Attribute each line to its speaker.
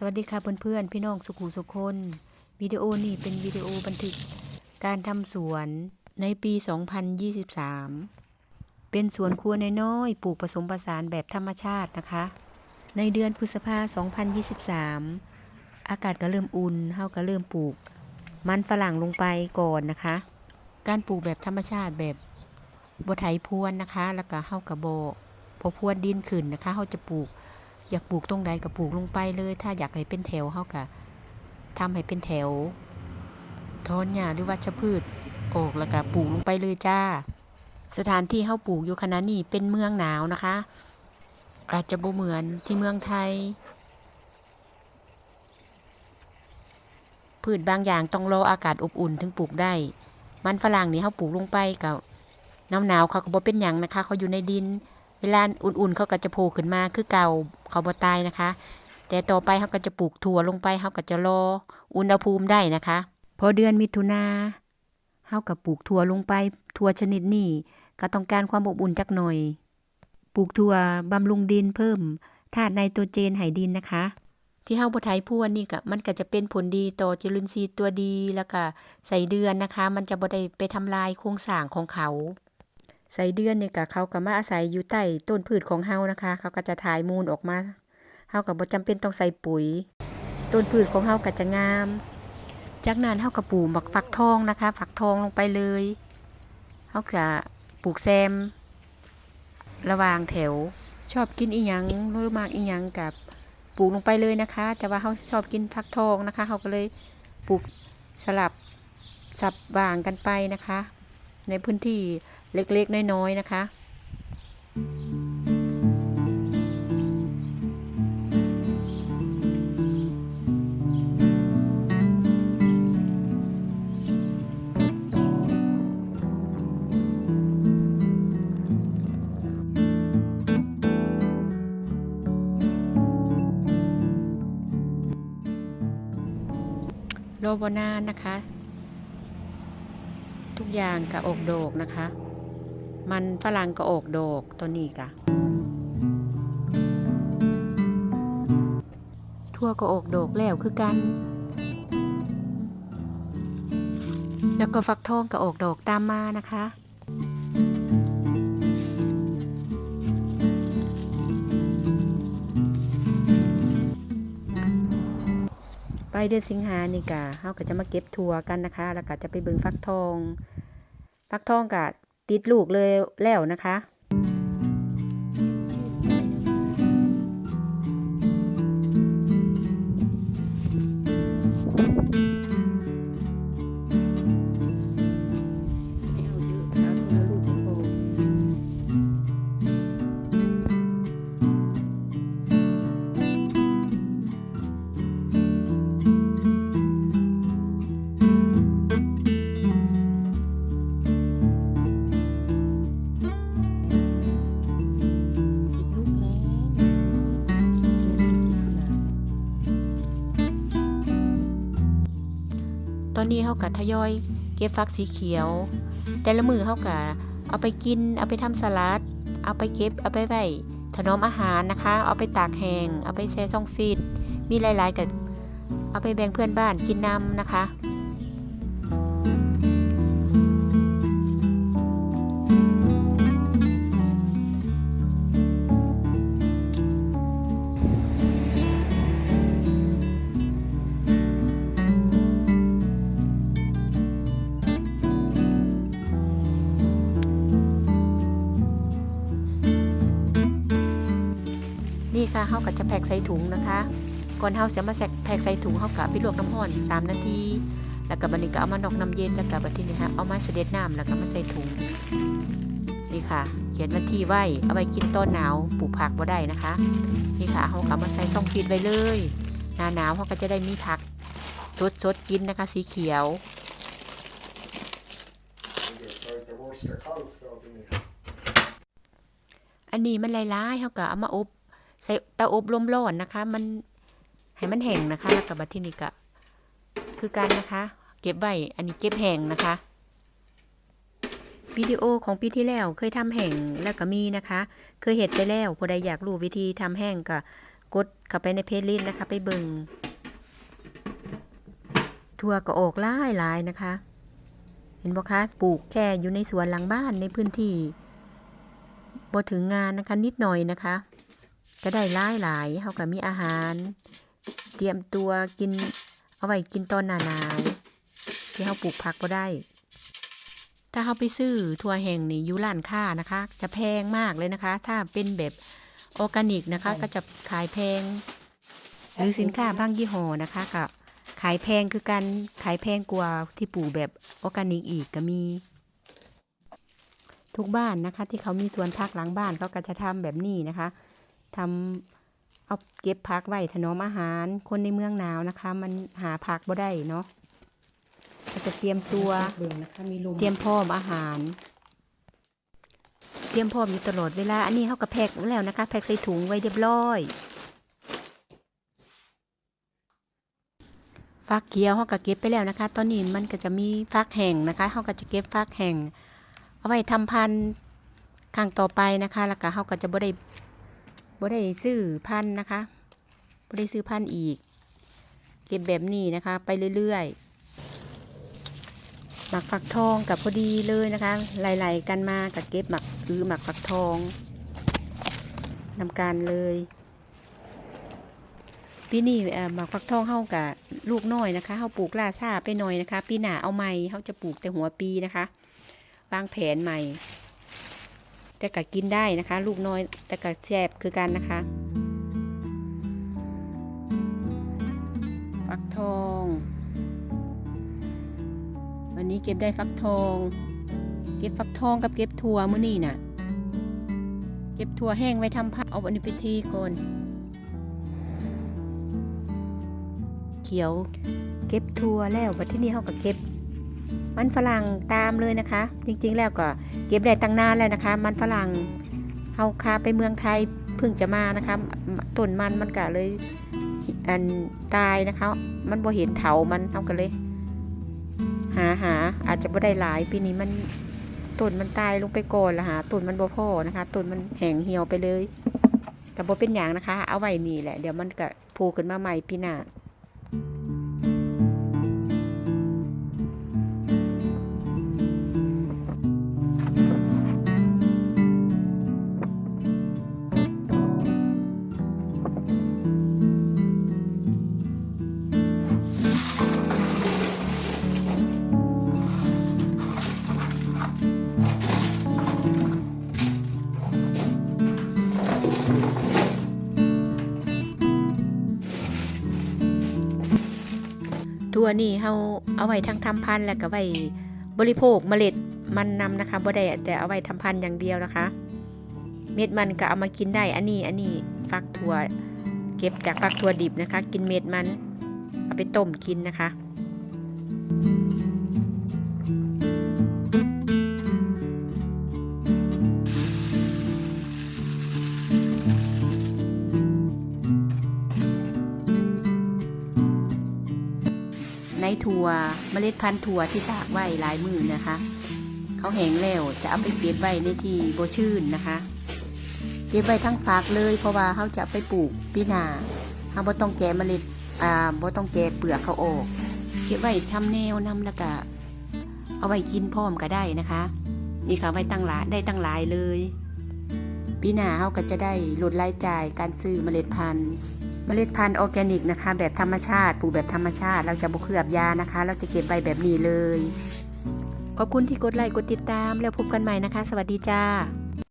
Speaker 1: สวัสดีค่ะเพื่อนๆพี่น้องสุขุสุคนวิดีโอนี้เป็นวิดีโอบันทึกการทำสวนในปี 2023 เป็นสวนครัวน้อยๆปลูกผสมผสานแบบธรรมชาตินะคะ ในเดือนพฤษภา2023 อากาศก็เริ่มอุ่นเฮาก็เริ่มปลูก มันฝรั่งลงไปก่อนนะคะ การปลูกแบบธรรมชาติแบบบ่ไถพรวนนะคะ แล้วก็เฮาก็บ่พอพรวนดินขึ้นนะคะเฮาจะปลูก อยากปลูกตรงใดก็ปลูกลงไปเลย ถ้าอยากให้เป็นแถวเฮาก็ทำให้เป็นแถวถอนหญ้าหรือวัชพืชออกแล้วก็ปลูกลงไปเลยจ้า สถานที่เฮาปลูกอยู่ขณะนี้เป็นเมืองหนาวนะคะ อาจจะบ่เหมือนที่เมืองไทย พืชบางอย่างต้องรออากาศอบอุ่นถึงปลูกได้ มันฝรั่งนี่เฮาปลูกลงไปก็น้ำหนาวเขาก็บ่เป็นหยังนะคะ เขาอยู่ในดิน เวลาอุ่นๆเขาก็จะโผล่ขึ้นมาคือเก่า เขาบ่ตายนะคะ แต่ต่อไปเขาก็จะปลูกถั่วลงไปเขาก็จะรออุณหภูมิได้นะคะ พอเดือนมิถุนาเฮาก็ปลูกถั่วลงไปถั่วชนิดนี้ก็ต้องการความอบอุ่นจักหน่อย ปลูกถั่วบำรุงดินเพิ่มธาตุไนโตรเจนให้ดินนะคะ ที่เฮาบ่ไถพวนนี่ก็มันก็จะเป็นผลดีต่อจุลินทรีย์ตัวดีแล้วก็ใส่เดือนนะคะ มันจะบ่ได้ไปทำลายโครงสร้างของเขา ใส่เดือนนี่ก็เขาก็มาอาศัยอยู่ใต้ต้นพืชของเฮานะคะ เขาก็จะถ่ายมูลออกมาเฮาก็บ่จำเป็นต้องใส่ปุ๋ย ต้นพืชของเฮาก็จะงาม จากนั้นเฮาก็ปลูกบักฟักทองนะคะฟักทองลงไปเลยเฮาก็ปลูกแซม ระหว่างแถว ชอบกินอีหยังหรือมากอีหยังกับปลูกลงไปเลยนะคะ แต่ว่าเฮาชอบกินฟักทองนะคะเฮาก็เลยปลูกสลับสับว่างกันไปนะคะ ในพื้นที่ เล็กๆ น้อยๆ นะคะโรบนานนะคะ ทุกอย่างกะอกโดกนะคะ มันฝรั่งก็อกโดกตัวนี้กะทั่วก็อกโดกแล้วคือกัน แล้วก็ฟักทองก็อกโดกตามมานะคะไปเดือนสิงหานี่กะเฮาก็จะมาเก็บถั่วกันนะคะ แล้วก็จะไปเบิ่งฟักทอง ฟักทองกะ ติดลูกเลยแล้วนะคะ นี้เขาก็ทยอย เก็บฟักสีเขียว แต่ละมือเขาก็เอาไปกิน เอาไปทำสลัด เอาไปเก็บ เอาไปไว้ถนอมอาหารนะคะ เอาไปตากแห้ง เอาไปแช่ช่องฟีด มีหลายๆกับเอาไปแบ่งเพื่อนบ้านกินน้ำนะคะ นี่ค่ะเฮาก็จะแพ็กใส่ถุงนะคะ ก่อนเฮาเสียมาแแพ็กใส่ถุงเฮาก็ไปลวกน้ำร้อน3นาที แล้วก็บัดนี้ก็เอามานอกน้ำเย็นแล้วก็บัดทีนี้ฮะเอามาเสด็จน้ำแล้วก็มาใส่ถุงนี่ค่ะ เขียนวันที่ไว้เอาไว้กินต้นหนาวปลูกผักบ่ได้นะคะ นี่ค่ะเฮาก็มาใส่ซ่องฟีดไว้เลยหน้าหนาวเฮาก็จะได้มีผักสดๆกินนะคะสีเขียวอันนี้มันลายๆเขาก็เอามาอบ ใส่เตาอบลมร้อนนะคะ มันให้มันแห้งนะคะแล้วก็บัดที่นี่ก็คือกันนะคะ เก็บไว้อันนี้เก็บแห้งนะคะวิดีโอของปีที่แล้วเคยทำแห้งแล้วก็มีนะคะ เคยเห็ดไปแล้วผู้ใดอยากรู้วิธีทำแห้งก็กดเข้าไปในเพจลิสต์นะคะ ไปเบิ่งทั่วก็ออกหลายลายนะคะ เห็นบ่คะปลูกแค่อยู่ในสวนหลังบ้านในพื้นที่บ่ถึงงานนะคะนิดหน่อยนะคะ ก็ได้หลายหลายเฮาก็มีอาหาร เตรียมตัวกิน เอาไว้กินตอนหน้าหนาวที่เฮาปลูกผักบ่ได้ ถ้าเฮาไปซื้อถั่วแห้งนี่อยู่ร้านค้านะคะ จะแพงมากเลยนะคะ ถ้าเป็นแบบออร์แกนิกนะคะ ก็จะขายแพง หรือสินค้าบางยี่ห้อนะคะก็ขายแพงคือกันขายแพงกว่าที่ปลูกแบบออร์แกนิกอีกก็มี ทุกบ้านนะคะ ที่เขามีสวนผักหลังบ้านเขาก็จะทำแบบนี้นะคะ ทำเอาเก็บผักไว้ถนอมอาหาร คนในเมืองหนาวนะคะ มันหาผักบ่ได้เนาะก็จะเตรียมตัว
Speaker 2: เบิ่งนะคะมีลม
Speaker 1: เตรียมพร้อมอาหาร เตรียมพร้อมอยู่ตลอดเวลา อันนี้เขาก็แพ็คไว้แล้วนะคะ แพ็คใส่ถุงไว้เรียบร้อยฟักเขียวเขาก็เก็บไปแล้วนะคะ ตอนนี้มันก็จะมีฟักแห้งนะคะเขาก็จะเก็บฟักแห้งเอาไว้ทำพันธุ์ครั้งต่อไปนะคะ แล้วก็เขาก็จะบ่ได้ บ่ได้ซื้อพันนะคะบ่ได้ซื้อพันอีก เก็บแบบนี้นะคะ ไปเรื่อยๆหมักฝักทองกับพอดีเลยนะคะไหลๆกันมากับเก็บหมักอือหมักฝักทองนำการเลยปีนี้หมักฝักทองเฮากับลูกน้อยนะคะเฮาปลูกล่าชาไปหน่อยนะคะ ปีหน้าเอาใหม่เฮาจะปลูกแต่หัวปีนะคะวางแผนใหม่ แต่ก็กินได้นะคะ ลูกน้อยแต่ก็แซ่บคือกันนะคะฟักทอง วันนี้เก็บได้ฟักทอง เก็บฟักทองกับเก็บถั่วมื้อนี้น่ะ เก็บถั่วแห้งไว้ทำผักเอาอันนี้ไปทีก่อนเขียว เก็บถั่วแล้วบัดที่นี่เขาก็เก็บ มันฝรั่งตามเลยนะคะ จริงๆแล้วก็เก็บได้ตั้งนานแล้วนะคะ มันฝรั่งเฮาคาไปเมืองไทยเพิ่งจะมานะคะต้นมันมันก็เลยอันตายนะคะ มันบ่เห็นเถามันเฮาก็เลย หาหาอาจจะบ่ได้หลายปีนี้มันต้นมันตายลงไปก่อนละหาต้นมันบ่พอนะคะต้นมันแห้งเหี่ยวไปเลยก็บ่เป็นหยังนะคะ เอาไว้นี่แหละ เดี๋ยวมันก็โผล่ขึ้นมาใหม่ปีหน้า ทั่วนี่เฮาเอาไว้ทั้งทำพันธุ์และก็ไว้บริโภคเมล็ดมันนำนะคะบ่ได้แต่เอาไว้ทำพันธุ์อย่างเดียวนะคะ เม็ดมันก็เอามากินได้ อันนี้อันนี้ฟักถั่วเก็บจากฟักถั่วดิบนะคะ กินเม็ดมัน เอาไปต้มกินนะคะใน วเมล็ดพันธุ์ถั่วที่ตากไว้หลายมือนะคะ เขาแห้งแล้วจะเอาไปเก็บไว้ในที่โบชื่นนะคะ เก็บไว้ทั้งฝากเลย เพราะว่าเขาจะไปปลูกปีนาเขาบ่ต้องแกะเมล็ดอ่าบ่ต้องแกะเปลือกเขาออกเก็บไว้ทำแนวนำแล้วก็เอาไว้กินพร้อมก็ได้นะคะ นี่ค่ะไว้ตั้งหลายได้ตั้งหลายเลยปีหน้าเขาก็จะได้ลดรายจ่ายการซื้อเมล็ดพันธุ์ เมล็ดพันธุ์ออร์แกนิกนะคะ แบบธรรมชาติปลูกแบบธรรมชาติ เราจะบุเคลือบยานะคะ เราจะเก็บใบแบบนี้เลย ขอบคุณที่กดไลค์กดติดตาม แล้วพบกันใหม่นะคะ สวัสดีจ้า